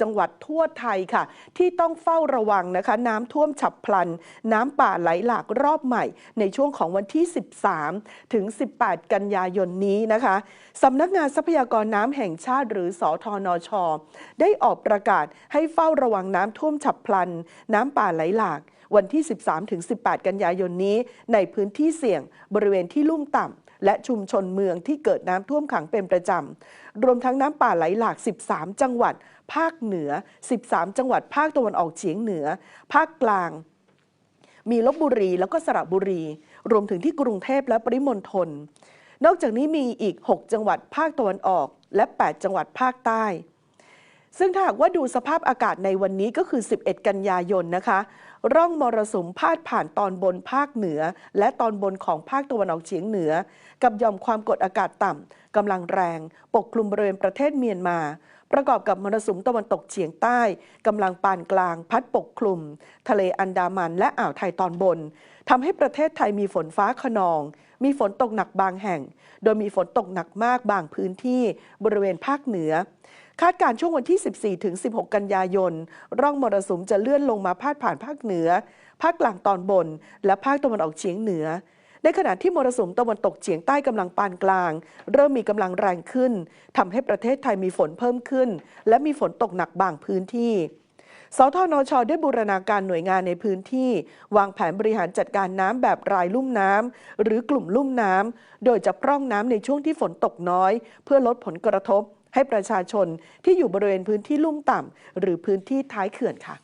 จังหวัดทั่วไทยค่ะ ที่ต้องเฝ้าระวังนะคะ น้ำท่วมฉับพลัน น้ำป่าไหลหลากรอบใหม่ ในช่วงของวันที่ 13 ถึง 18 กันยายนนี้นะคะสำนักงานทรัพยากรน้ำแห่งชาติหรือสอทอนชได้ออกประกาศให้เฝ้าระวังน้ำท่วมฉับพลัน น้ำป่าไหลหลาก วันที่ 13 ถึง 18 กันยายนนี้ ในพื้นที่เสี่ยงบริเวณที่ลุ่มต่ำและชุมชนเมืองที่เกิดน้ำท่วมขังเป็นประจำ รวมทั้งน้ำป่าไหลหลาก 13 จังหวัด ภาคเหนือ 13 จังหวัด ภาคตะวันออกเฉียงเหนือ ภาคกลาง มีลบบุรีแล้วก็สระบุรี รวมถึงที่กรุงเทพและปริมณฑลนอกจากนี้มีอีก 6 จังหวัดภาคตะวันออก และ 8 จังหวัดภาคใต้ ซึ่งถ้าหากว่าดูสภาพอากาศในวันนี้ก็คือ 11 กันยายนนะคะ ร่องมรสุมพาดผ่านตอนบนภาคเหนือ และตอนบนของภาคตะวันออกเฉียงเหนือ กับย่อมความกดอากาศต่ำกำลังแรง ปกคลุมบริเวณประเทศเมียนมา ประกอบกับมรสุมตะวันตกเฉียงใต้กำลังปานกลาง พัดปกคลุม ทะเลอันดามันและอ่าวไทยตอนบนทำให้ประเทศไทยมีฝนฟ้าขนอง มีฝนตกหนักบางแห่ง โดยมีฝนตกหนักมากบางพื้นที่บริเวณภาคเหนือ คาดการช่วงวันที่ 14 ถึง 16 กันยายน ร่องมรสุมจะเลื่อนลงมาพาดผ่านภาคเหนือ ภาคกลางตอนบน และภาคตะวันออกเฉียงเหนือ ในขณะที่มรสุมตะวันตกเฉียงใต้กำลังปานกลาง เริ่มมีกำลังแรงขึ้นทำให้ประเทศไทยมีฝนเพิ่มขึ้น และมีฝนตกหนักบางพื้นที่สทนช ได้บูรณาการหน่วยงานในพื้นที่ วางแผนบริหารจัดการน้ำแบบรายลุ่มน้ำหรือกลุ่มลุ่มน้ำโดยจะพร่องน้ำในช่วงที่ฝนตกน้อย เพื่อลดผลกระทบ ให้ประชาชนที่อยู่บริเวณพื้นที่ลุ่มต่ำหรือพื้นที่ท้ายเขื่อนค่ะ